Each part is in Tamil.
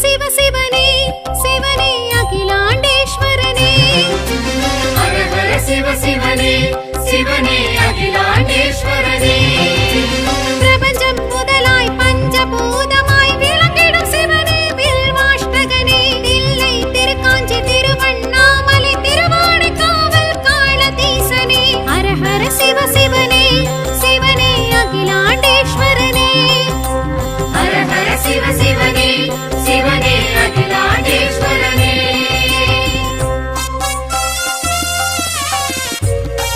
சிவ சிவனே சிவனே அகிலாண்டேஸ்வரனே. சிவ சிவனே சிவனே அகிலாண்டேஸ்வரனே.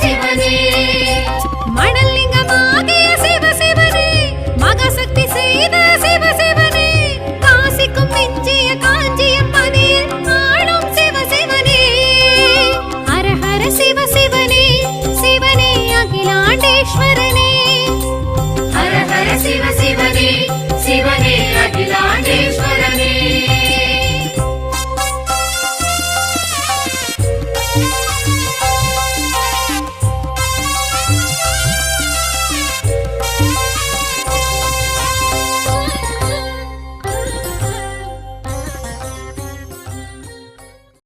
சிவனே. மணலிங்கமாகிய சிவ சிவனே. மகசக்தி செய்த சிவ